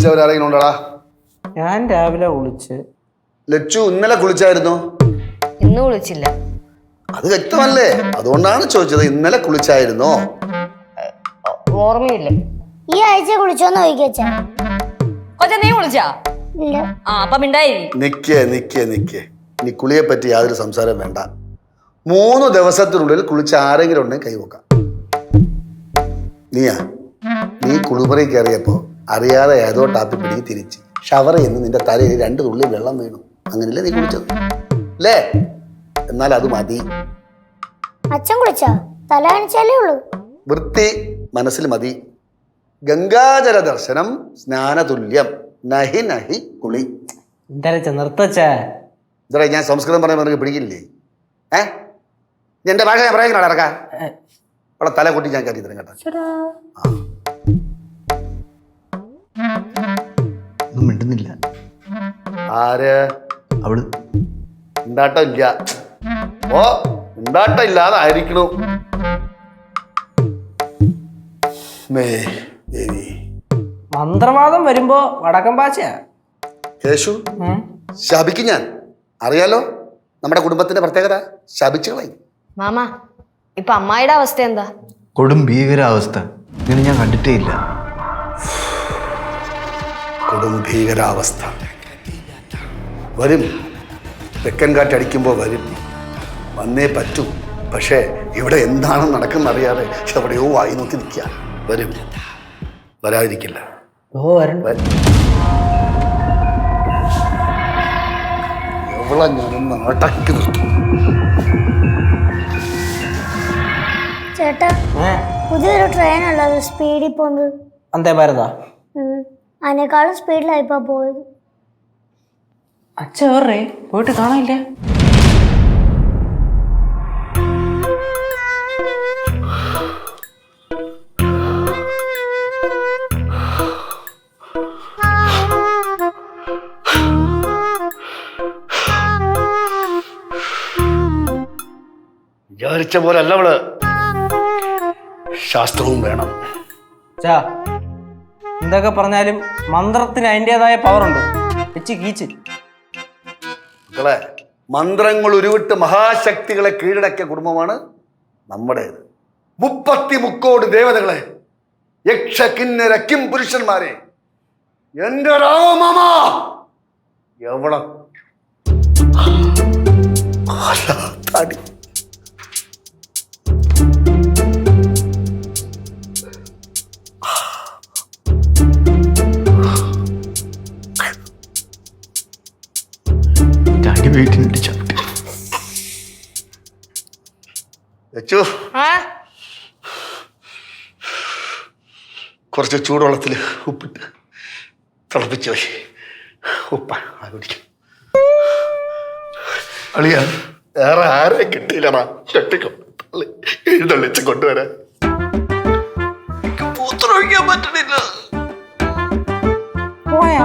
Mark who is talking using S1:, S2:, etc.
S1: വിളിച്ചവരാരെങ്കിലും ഉണ്ടടാ?
S2: ഞാൻ രാവിലെ കുളിച്ച്
S1: ലച്ചു ഇന്നലെ കുളിച്ചായിരുന്നു?
S3: ഇന്ന് കുളിച്ചില്ല.
S1: അത് വ്യക്തമല്ലേ? അതുകൊണ്ടാണ് ചോദിച്ചത് ഇന്നലെ കുളിച്ചായിരുന്നോ?
S3: ഓർമ്മയില്ല.
S4: ഈ ആഴ്ച കുളിച്ചോന്ന് ചോദിക്കച്ചാ
S3: കൊച്ച നീ വിളിച്ചാ
S4: ഇല്ല.
S3: ആ അപ്പൊ മിണ്ടായി.
S1: നിക്കേ നിക്കേ നിക്കേ. ഇനി കുളിയെ പറ്റി യാതൊരു സംസാരം വേണ്ട. മൂന്ന് ദിവസത്തിനുള്ളിൽ കുളിച്ച ആരെങ്കിലും ഉണ്ടെങ്കിൽ കൈവക്കാം നീയാ നീ കുളിമുറി കയറിയപ്പോ അറിയാതെ ഏതോ ടാപ്പി പിടിക്ക് തിരിച്ച് ഷവർ എന്ന് നിന്റെ തലയിൽ രണ്ട് തുള്ളി വെള്ളം വീണു. അങ്ങനെയല്ലേ നീ കുളിച്ചത്? അല്ലേ? എന്നാൽ അത് മതി.
S4: അച്ഛൻ കുളിച്ചോ? തല കാണിച്ചാലേ ഉള്ളൂ.
S1: വൃത്തി മനസ്സിൽ മതി. ഗംഗാജല ദർശനം സ്നാനതുല്യം. നഹി നഹി കുളി.
S2: എന്തായാലും നിർത്തച്ചാ
S1: ഞാൻ സംസ്കൃതം പറയാൻ നിനക്ക് പിടിക്കില്ലേ? ഏ? എന്റെ ഭാഷ ഞാൻ പറയാൻ ഇറക്കാ. അവളെ തല കൂട്ടി ഞാൻ കരുതി തരും കേട്ടോ.
S5: മിണ്ടുന്നില്ല.
S1: ആര്?
S5: അവൾ.
S1: ഉണ്ടാട്ടം ഇല്ല ഓ ഉണ്ടാട്ടം ഇല്ലാതായിരിക്കണു മേ ദേവി
S2: മന്ത്രവാദം വരുമ്പോ വടക്കം പാച്ചയാ?
S1: യേശു ശപിക്കും ഞാൻ. അറിയാലോ നമ്മുടെ കുടുംബത്തിന്റെ പ്രത്യേകത? ശപിച്ചു കളയും.
S3: മാമ ഇപ്പൊ അമ്മായിയുടെ അവസ്ഥ എന്താ?
S5: കൊടും ഭീകരാവസ്ഥ. ഇങ്ങനെ ഞാൻ കണ്ടിട്ടേ ഇല്ല.
S1: കൊടും ഭീകരാവസ്ഥ. വരും. തെക്കൻ കാറ്റടിക്കുമ്പോൾ വരും. വന്നേ പറ്റൂ. പക്ഷേ ഇവിടെ എന്താണ് നടക്കുന്ന അറിയാതെ എവിടെയോ വായി നോക്കി നിൽക്കുക. വരും. വരാതിരിക്കില്ല.
S2: ഓ
S1: വരും. എവളെ ഞാനൊന്ന് അടക്കി നിർത്തും?
S4: ചേട്ടാ പുതിയൊരു ട്രെയിൻ ഉള്ളത് സ്പീഡിൽ പോകുന്നത്
S2: അന്തേ ഭാരതാ.
S4: അതിനേക്കാളും സ്പീഡിലാണ് ഇപ്പൊ പോയത്.
S2: അച്ഛ വേറെ പോയിട്ട് കാണാനില്ല?
S1: വിചാരിച്ച പോലെ അല്ല അവൾ. ശാസ്ത്രവും വേണം.
S2: ചാ എന്തൊക്കെ പറഞ്ഞാലും മന്ത്രത്തിന് അതിന്റെതായ പവറുണ്ട്. വെച്ച് കീച്ച്.
S1: മക്കളെ മന്ത്രങ്ങൾ ഉരുവിട്ട് മഹാശക്തികളെ കീഴടക്കിയ കുടുംബമാണ് നമ്മുടേത്. മുപ്പത്തി മുക്കോട് ദേവതകളെ യക്ഷ കിന്നര കിം പുരുഷന്മാരെ എന്റെ രാമമാമ എവള തടി.
S5: ചവിട്ടി
S1: വെച്ചു
S3: ആ?
S1: കുറച്ച് ചൂടുവെള്ളത്തിൽ ഉപ്പിട്ട് തിളപ്പിച്ച് പോയി ഉപ്പ അത് കുടിക്കും. അളിയ വേറെ ആരെ കിട്ടിയില്ലടാ. ചട്ടിക്കും എഴുന്നള്ളിച്ച് കൊണ്ടുവരാൻ എനിക്ക് മൂത്രമൊഴിക്കാൻ പറ്റണില്ല
S2: പോയാ?